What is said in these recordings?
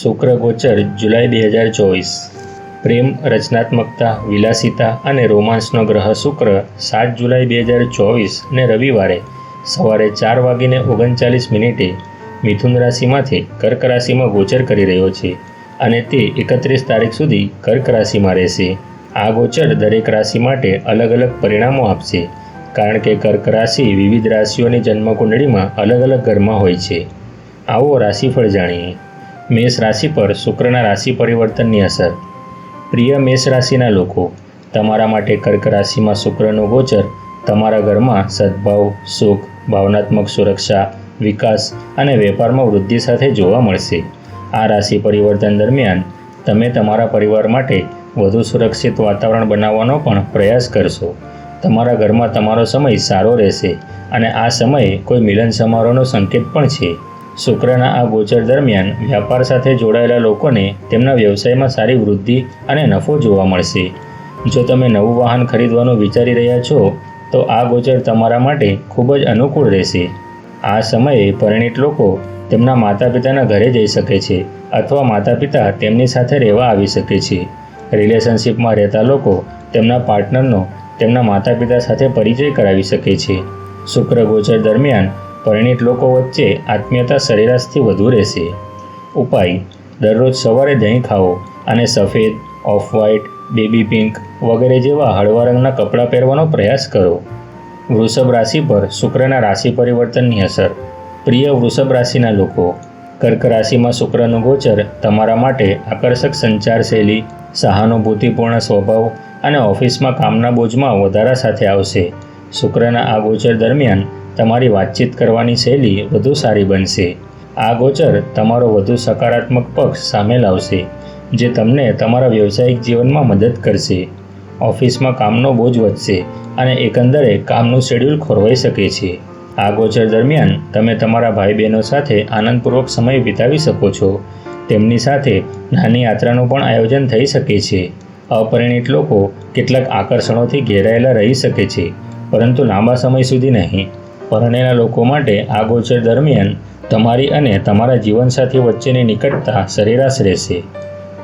શુક્ર ગોચર જુલાઈ બે હજાર ચોવીસ. પ્રેમ, રચનાત્મકતા, વિલાસિતા અને રોમાન્સનો ગ્રહ શુક્ર સાત જુલાઈ બે હજાર ચોવીસ ને રવિવારે સવારે ચાર વાગીને ઓગણચાલીસ મિનિટે મિથુન રાશિમાંથી કર્ક રાશિમાં ગોચર કરી રહ્યો છે અને તે એકત્રીસ તારીખ સુધી કર્ક રાશિમાં રહેશે. આ ગોચર દરેક રાશિ માટે અલગ અલગ પરિણામો આપશે કારણ કે કર્ક રાશિ વિવિધ રાશિઓની જન્મકુંડળીમાં અલગ અલગ ઘરમાં હોય છે. આવો રાશિફળ જાણીએ. મેષ રાશિ પર શુક્રના રાશિ પરિવર્તનની અસર. પ્રિય મેષ રાશિના લોકો, તમારા માટે કર્ક રાશિમાં શુક્રનો ગોચર, તમારા ઘરમાં સદભાવ, સુખ, ભાવનાત્મક સુરક્ષા, વિકાસ અને વેપારમાં વૃદ્ધિ સાથે જોવા મળશે. આ રાશિ પરિવર્તન દરમિયાન, તમે તમારા પરિવાર માટે વધુ સુરક્ષિત વાતાવરણ બનાવવાનો પણ પ્રયાસ કરશો. તમારા ઘરમાં તમારો સમય સારો રહેશે અને આ સમયે કોઈ મિલન સમારોહનો સંકેત પણ છે. શુક્રના આ ગોચર દરમિયાન વ્યાપાર સાથે જોડાયેલા લોકોને તેમના વ્યવસાયમાં સારી વૃદ્ધિ અને નફો જોવા મળશે. જો તમે નવું વાહન ખરીદવાનું વિચારી રહ્યા છો, તો આ ગોચર તમારા માટે ખૂબ જ અનુકૂળ રહેશે. આ સમયે પરિણિત લોકો તેમના માતા પિતાના ઘરે જઈ શકે છે અથવા માતા પિતા તેમની સાથે રહેવા આવી શકે છે. રિલેશનશિપમાં રહેતા લોકો તેમના પાર્ટનરનો તેમના માતા પિતા સાથે પરિચય કરાવી શકે છે. શુક્ર ગોચર દરમિયાન પરિણિત લોકો વચ્ચે આત્મીયતા સરેરાશથી વધુ રહેશે. ઉપાય, દરરોજ સવારે દહીં ખાઓ અને સફેદ ઓફ વ્હાઇટ બેબી પિંક વગેરે જેવા હળવા રંગના કપડાં પહેરવાનો પ્રયાસ કરો. વૃષભ રાશિ પર શુક્રના રાશિ પરિવર્તનની અસર. પ્રિય વૃષભ રાશિના લોકો, કર્ક રાશિમાં શુક્રનું ગોચર તમારા માટે આકર્ષક સંચાર શૈલી, સહાનુભૂતિપૂર્ણ સ્વભાવ અને ઓફિસમાં કામના બોજમાં વધારા સાથે આવશે. શુક્રના આ ગોચર દરમિયાન તમારી વાતચીત કરવાની શૈલી વધુ સારી બનશે. આ ગોચર તમારો વધુ સકારાત્મક પક્ષ સામે લાવશે, જે તમને તમારા વ્યવસાયિક જીવનમાં મદદ કરશે. ઓફિસમાં કામનો બોજ વધશે અને એકંદરે કામનું શેડ્યુલ ખોરવાઈ શકે છે. આ ગોચર દરમિયાન તમે તમારા ભાઈ બહેનો સાથે આનંદપૂર્વક સમય વિતાવી શકો છો. તેમની સાથે નાની યાત્રાનું પણ આયોજન થઈ શકે છે. અપરિણિત લોકો કેટલાક આકર્ષણોથી ઘેરાયેલા રહી શકે છે, પરંતુ લાંબા સમય સુધી નહીં. પરણેલા લોકો માટે આ ગોચર દરમિયાન તમારી અને તમારા જીવનસાથી વચ્ચેની નિકટતા સરેરાશ રહેશે.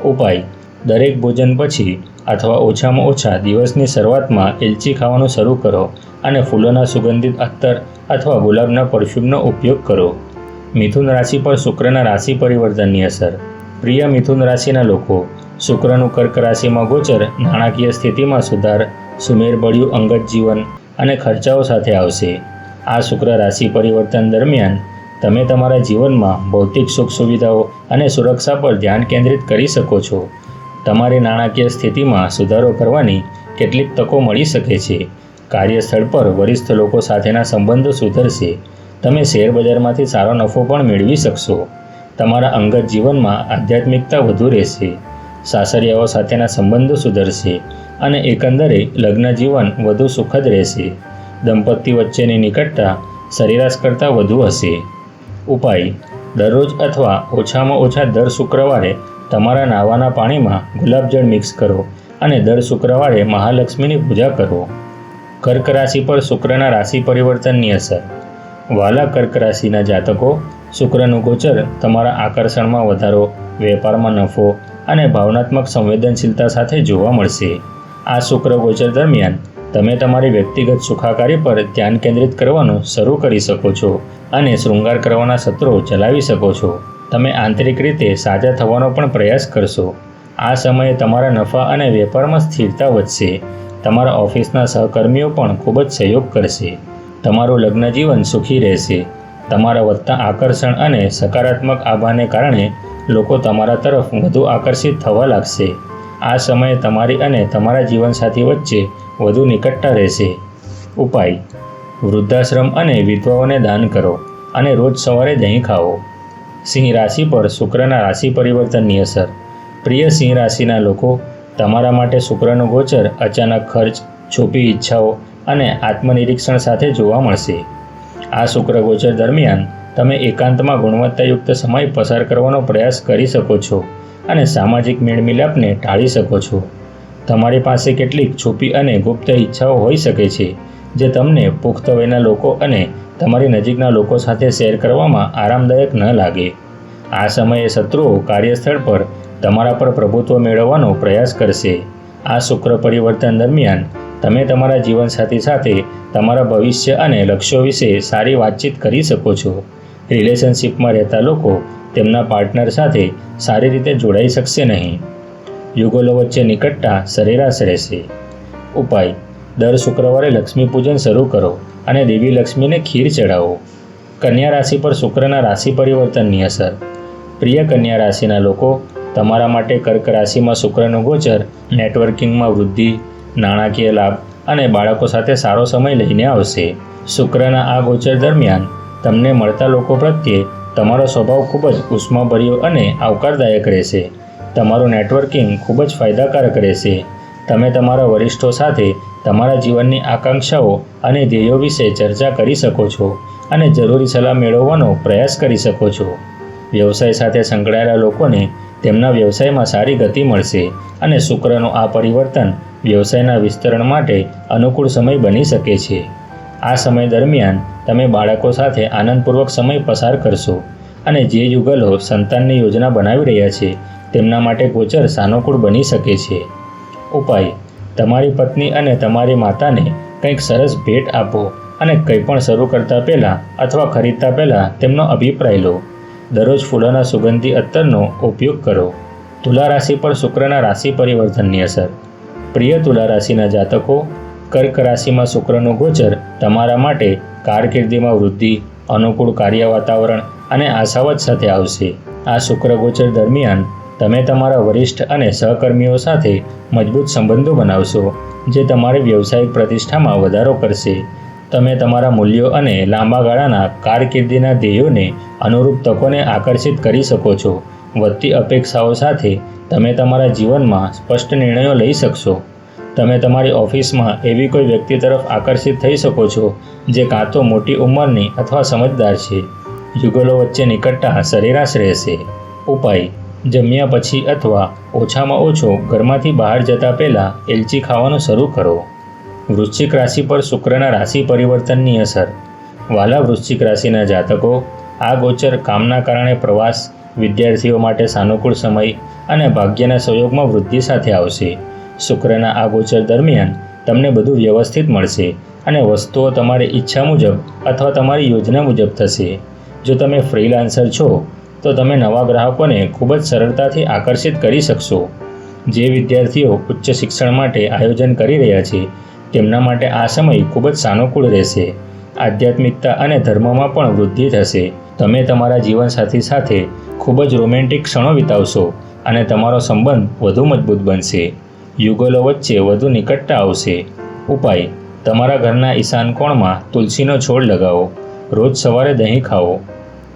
ઉપાય, દરેક ભોજન પછી અથવા ઓછામાં ઓછા દિવસની શરૂઆતમાં એલચી ખાવાનું શરૂ કરો અને ફૂલોના સુગંધિત અત્તર અથવા ગુલાબના પરફ્યુમનો ઉપયોગ કરો. મિથુન રાશિ પર શુક્રના રાશિ પરિવર્તનની અસર. પ્રિય મિથુન રાશિના લોકો, શુક્રનું કર્ક રાશિમાં ગોચર નાણાકીય સ્થિતિમાં સુધાર સુમેરબળ્યું અંગત જીવન અને ખર્ચાઓ સાથે આવશે. આ શુક્ર રાશિ પરિવર્તન દરમિયાન તમે તમારા જીવનમાં ભૌતિક સુખ સુવિધાઓ અને સુરક્ષા પર ધ્યાન કેન્દ્રિત કરી શકો છો. તમારી નાણાકીય સ્થિતિમાં સુધારો કરવાની કેટલીક તકો મળી શકે છે. કાર્યસ્થળ પર વરિષ્ઠ લોકો સાથેના સંબંધો સુધરશે. તમે શેરબજારમાંથી સારો નફો પણ મેળવી શકશો. તમારા અંગત જીવનમાં આધ્યાત્મિકતા વધુ રહેશે. સાસરિયાઓ સાથેના સંબંધો સુધરશે અને એકંદરે લગ્ન જીવન વધુ સુખદ રહેશે. દંપતી વચ્ચેની નિકટતા સરેરાશ કરતાં વધુ હશે. ઉપાય, દરરોજ અથવા ઓછામાં ઓછા દર શુક્રવારે તમારા નાવાના પાણીમાં ગુલાબજળ મિક્સ કરો અને દર શુક્રવારે મહાલક્ષ્મીની પૂજા કરો. કર્ક રાશિ પર શુક્રના રાશિ પરિવર્તનની અસર. વાલા કર્ક રાશિના જાતકો, શુક્રનું ગોચર તમારા આકર્ષણમાં વધારો, વેપારમાં નફો અને ભાવનાત્મક સંવેદનશીલતા સાથે જોવા મળશે. આ શુક્ર ગોચર દરમિયાન તમે તમારી વ્યક્તિગત સુખાકારી પર ધ્યાન કેન્દ્રિત કરવાનું શરૂ કરી શકો છો અને શૃંગાર કરવાના સત્રો ચલાવી શકો છો. તમે આંતરિક રીતે સાજા થવાનો પણ પ્રયાસ કરશો. આ સમયે તમારા નફા અને વેપારમાં સ્થિરતા વધશે. તમારા ઓફિસના સહકર્મીઓ પણ ખૂબ જ સહયોગ કરશે. તમારું લગ્ન જીવન સુખી રહેશે. તમારા વધતા આકર્ષણ અને સકારાત્મક આભાને કારણે લોકો તમારા તરફ વધુ આકર્ષિત થવા લાગશે. આ સમયે તમારી અને તમારા જીવનસાથી વચ્ચે વધુ નિકટતા રહેશે. ઉપાય. વૃદ્ધાશ્રમ અને વિધવાઓને દાન કરો અને રોજ સવારે દહીં ખાઓ. સિંહ રાશિ પર શુક્રના રાશિ પરિવર્તનની અસર. પ્રિય સિંહ રાશિના લોકો, તમારા માટે શુક્રનો ગોચર અચાનક ખર્ચ, છુપી ઈચ્છાઓ અને આત્મનિરીક્ષણ સાથે જોવા મળશે. આ શુક્ર ગોચર દરમિયાન તમે એકાંતમાં ગુણવત્તાયુક્ત સમય પસાર કરવાનો પ્રયાસ કરી શકો છો અને સામાજિક મેળમિલાપને ટાળી શકો છો. તમારી પાસે કેટલીક છુપી અને ગુપ્ત ઈચ્છાઓ હોઈ શકે છે, જે તમને પુખ્ત વયના લોકો અને તમારી નજીકના લોકો સાથે શેર કરવામાં આરામદાયક ન લાગે. આ સમયે શત્રુઓ કાર્યસ્થળ પર તમારા પર પ્રભુત્વ મેળવવાનો પ્રયાસ કરશે. આ શુક્ર પરિવર્તન દરમિયાન તમે તમારા જીવનસાથી સાથે તમારા ભવિષ્ય અને લક્ષ્યો વિશે સારી વાતચીત કરી શકો છો. રિલેશનશિપમાં રહેતા લોકો તેમના પાર્ટનર સાથે સારી રીતે જોડાઈ શકશે નહીં. યુગલો વચ્ચે નિકટતા સરેરાશ રહેશે. ઉપાય. દર શુક્રવારે લક્ષ્મી પૂજન શરૂ કરો અને દેવી લક્ષ્મીને ખીર ચડાવો કન્યા રાશિ પર શુક્રના રાશિ પરિવર્તનની અસર. પ્રિય કન્યા રાશિના લોકો, તમારા માટે કર્ક રાશિમાં શુક્રનો ગોચર, નેટવર્કિંગમાં વૃદ્ધિ, નાણાકીય લાભ અને બાળકો સાથે સારો સમય લઈને આવશે. શુક્રના આ ગોચર દરમિયાન તમને મળતા લોકો પ્રત્યે તમારો સ્વભાવ ખૂબ જ ઉષ્માભર્યો અને આવકારદાયક રહેશે. તમારું નેટવર્કિંગ ખૂબ જ ફાયદાકારક રહેશે. તમે તમારા વરિષ્ઠો સાથે તમારા જીવનની આકાંક્ષાઓ અને ધ્યેયો વિશે ચર્ચા કરી શકો છો અને જરૂરી સલાહ મેળવવાનો પ્રયાસ કરી શકો છો. વ્યવસાય સાથે સંકળાયેલા લોકોને તેમના વ્યવસાયમાં સારી ગતિ મળશે અને શુક્રનું આ પરિવર્તન વ્યવસાયના વિસ્તરણ માટે અનુકૂળ સમય બની શકે છે. આ સમય દરમિયાન તમે બાળકો સાથે આનંદપૂર્વક સમય પસાર કરશો અને જે યુગલો સંતાનની યોજના બનાવી રહ્યા છે તેમના માટે ગોચર સાનુકૂળ બની શકે છે. ઉપાય. તમારી પત્ની અને તમારી માતાને કંઈક સરસ ભેટ આપો અને કંઈ પણ શરૂ કરતા પહેલાં અથવા ખરીદતા પહેલાં તેમનો અભિપ્રાય લો. દરરોજ ફૂલોના સુગંધી અત્તરનો ઉપયોગ કરો. તુલા રાશિ પર શુક્રના રાશિ પરિવર્તનની અસર. પ્રિય તુલા રાશિના જાતકો, કર્ક રાશિમાં શુક્રનો ગોચર તમારા માટે કારકિર્દીમાં વૃદ્ધિ, અનુકૂળ કાર્ય વાતાવરણ અને આશાવત સાથે આવશે. આ શુક્ર ગોચર દરમિયાન તમે તમારા વરિષ્ઠ અને સહકર્મીઓ સાથે મજબૂત સંબંધો બનાવશો, જે તમારી વ્યવસાયિક પ્રતિષ્ઠામાં વધારો કરશે. તમે તમારા મૂલ્યો અને લાંબા ગાળાના કારકિર્દીના ધ્યેયોને અનુરૂપ તકોને આકર્ષિત કરી શકો છો. વધતી અપેક્ષાઓ સાથે તમે તમારા જીવનમાં સ્પષ્ટ નિર્ણયો લઈ શકશો. તમે તમારી ઓફિસમાં એવી કોઈ વ્યક્તિ તરફ આકર્ષિત થઈ શકો છો, જે કાં તો મોટી ઉંમરની અથવા સમજદાર છે. યુગલો વચ્ચે નિકટતા સરેરાશ રહેશે. ઉપાય. જમ્યા પછી અથવા ઓછામાં ઓછો ઘરમાંથી બહાર જતા પહેલાં એલચી ખાવાનું શરૂ કરો. વૃશ્ચિક રાશિ પર શુક્રના રાશિ પરિવર્તનની અસર. વાલા વૃશ્ચિક રાશિના જાતકો, આ ગોચર કામના કારણે પ્રવાસ, વિદ્યાર્થીઓ માટે સાનુકૂળ સમય અને ભાગ્યના સહયોગમાં વૃદ્ધિ સાથે આવશે. શુક્રના આ ગોચર દરમિયાન તમને બધું વ્યવસ્થિત મળશે અને વસ્તુઓ તમારી ઈચ્છા મુજબ અથવા તમારી યોજના મુજબ થશે. જો તમે ફ્રીલાન્સર છો તો તમે નવા ગ્રાહકોને ખૂબ જ સરળતાથી આકર્ષિત કરી શકશો. જે વિદ્યાર્થીઓ ઉચ્ચ શિક્ષણ માટે આયોજન કરી રહ્યા છે, તેમના માટે આ સમય ખૂબ જ સાનુકૂળ રહેશે. આધ્યાત્મિકતા અને ધર્મમાં પણ વૃદ્ધિ થશે. તમે તમારા જીવનસાથી સાથે ખૂબ જ રોમેન્ટિક ક્ષણો વિતાવશો અને તમારો સંબંધ વધુ મજબૂત બનશે. યુગલો વચ્ચે વધુ નિકટતા આવશે. ઉપાય, તમારા ઘરના ઈશાન કોણમાં તુલસીનો છોડ લગાવો. રોજ સવારે દહીં ખાઓ.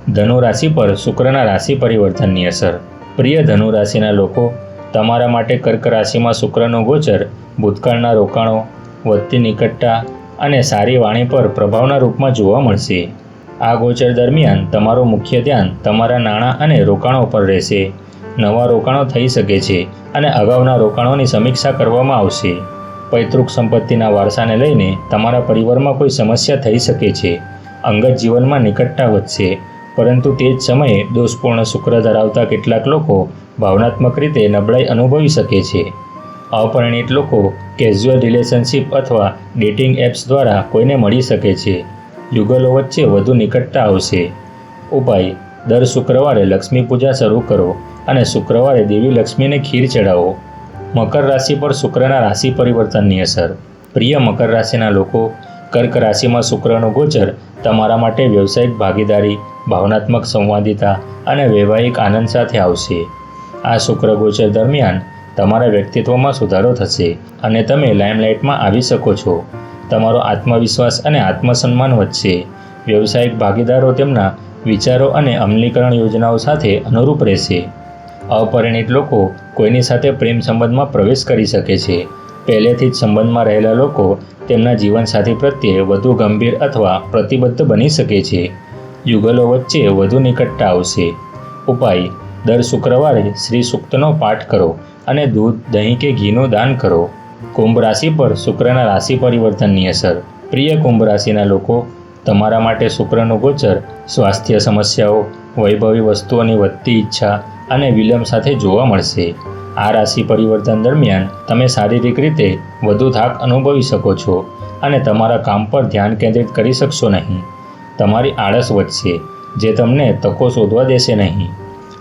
ધનુ રાશિ પર શુક્રના રાશિ પરિવર્તનની અસર. પ્રિય ધનુ રાશિના લોકો, તમારા માટે કર્ક રાશિમાં શુક્રનો ગોચર, ભૂતકાળના રોકાણો, વધતી નિકટતા અને સારી વાણી પર પ્રભાવના રૂપમાં જોવા મળશે. આ ગોચર દરમિયાન તમારું મુખ્ય ધ્યાન તમારા નાણાં અને રોકાણો પર રહેશે. નવા રોકાણો થઈ શકે છે અને અગાઉના રોકાણોની સમીક્ષા કરવામાં આવશે. પૈતૃક સંપત્તિના વારસાને લઈને તમારા પરિવારમાં કોઈ સમસ્યા થઈ શકે છે. અંગત જીવનમાં નિકટતા વધશે. પરંતુ તે જ સમયે દોષપૂર્ણ શુક્ર ધરાવતા કેટલાક લોકો ભાવનાત્મક રીતે નબળાઈ અનુભવી શકે છે. અપરિણિત લોકો કેઝ્યુઅલ રિલેશનશિપ અથવા ડેટિંગ એપ્સ દ્વારા કોઈને મળી શકે છે. યુગલો વચ્ચે વધુ નિકટતા આવશે. ઉપાય, દર શુક્રવારે લક્ષ્મી પૂજા શરૂ કરો અને શુક્રવારે દેવી લક્ષ્મીને ખીર ચડાવો મકર રાશિ પર શુક્રના રાશિ પરિવર્તનની અસર. પ્રિય મકર રાશિના લોકો કર્ક રાશિમાં શુક્રનું ગોચર તમારા માટે વ્યવસાયિક ભાગીદારી, ભાવનાત્મક સંવાદિતા અને વૈવાહિક આનંદ સાથે આવશે. આ શુક્ર ગોચર દરમિયાન તમારા વ્યક્તિત્વમાં સુધારો થશે અને તમે લાઇમલાઇટમાં આવી શકો છો. તમારો આત્મવિશ્વાસ અને આત્મસન્માન વધશે. વ્યવસાયિક ભાગીદારો તેમના વિચારો અને અમલીકરણ યોજનાઓ સાથે અનુરૂપ રહેશે. અપરિણિત લોકો કોઈની સાથે પ્રેમ સંબંધમાં પ્રવેશ કરી શકે છે. પહેલેથી જ સંબંધમાં રહેલા લોકો તેમના જીવનસાથી પ્રત્યે વધુ ગંભીર અથવા પ્રતિબદ્ધ બની શકે છે. યુગલો વચ્ચે વધુ નિકટતા આવશે. ઉપાય, દર શુક્રવારે શ્રી સૂક્તનો પાઠ કરો અને દૂધ, દહીં કે ઘીનું દાન કરો. કુંભ રાશિ પર શુક્રના રાશિ પરિવર્તનની અસર. પ્રિય કુંભ રાશિના લોકો, તમારા માટે શુક્રનું ગોચર, સ્વાસ્થ્ય સમસ્યાઓ, વૈભવી વસ્તુઓની વધતી ઈચ્છા અને વિલંબ સાથે જોવા મળશે. આ રાશિ પરિવર્તન દરમિયાન તમે શારીરિક રીતે વધુ થાક અનુભવી શકો છો અને તમારા કામ પર ધ્યાન કેન્દ્રિત કરી શકશો નહીં. તમારી આળસ વધશે, જે તમને તકો શોધવા દેશે નહીં.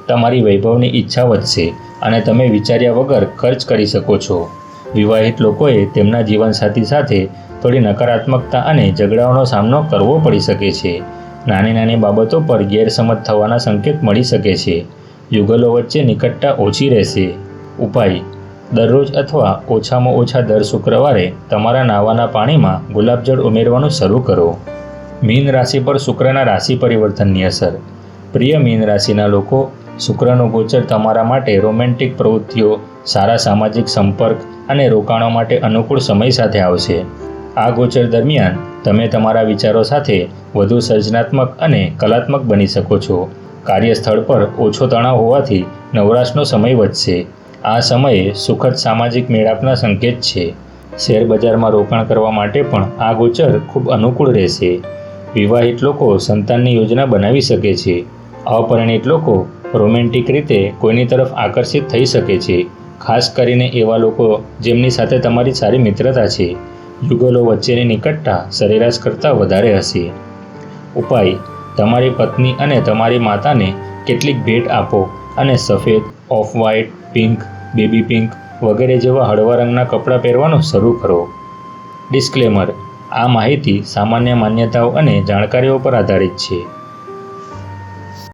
તમારી વૈભવની ઈચ્છા વધશે અને તમે વિચાર્યા વગર ખર્ચ કરી શકો છો. વિવાહિત લોકોએ તેમના જીવનસાથી સાથે થોડી નકારાત્મકતા અને ઝઘડાઓનો સામનો કરવો પડી શકે છે. નાની નાની બાબતો પર ગેરસમજ થવાના સંકેત મળી શકે છે. યુગલો વચ્ચે નિકટતા ઓછી રહેશે. ઉપાય. દરરોજ અથવા ઓછામાં ઓછા દર શુક્રવારે તમારા નાવાના પાણીમાં ગુલાબજળ ઉમેરવાનું શરૂ કરો. મીન રાશિ પર શુક્રના રાશિ પરિવર્તનની અસર. પ્રિય મીન રાશિના લોકો, શુક્રનો ગોચર તમારા માટે રોમેન્ટિક પ્રવૃત્તિઓ, સારા સામાજિક સંપર્ક અને રોકાણો માટે અનુકૂળ સમય સાથે આવશે. આ ગોચર દરમિયાન તમે તમારા વિચારો સાથે વધુ સર્જનાત્મક અને કલાત્મક બની શકો છો. કાર્યસ્થળ પર ઓછો તણાવ હોવાથી નવરાશનો સમય વધશે. આ સમયે સુખદ સામાજિક મેળાપના સંકેત છે. શેર બજારમાં રોકાણ કરવા માટે પણ આ ગોચર ખૂબ અનુકૂળ રહેશે. વિવાહિત લોકો સંતાનની યોજના બનાવી શકે છે. અપરિણિત લોકો રોમેન્ટિક રીતે કોઈની તરફ આકર્ષિત થઈ શકે છે. ખાસ કરીને એવા લોકો જેમની સાથે તમારી સારી મિત્રતા છે. યુગલો વચ્ચેની નિકટતા સરેરાશ કરતાં વધારે હશે. ઉપાય, તમારી પત્ની અને તમારી માતાને કેટલીક ભેટ આપો અને સફેદ off white pink, baby pink વગેરે જેવા હળવા રંગના કપડાં પહેરવાનું શરૂ કરો. ડિસ્ક્લેમર, આ માહિતી સામાન્ય માન્યતાઓ અને જાણકારીઓ પર આધારિત છે.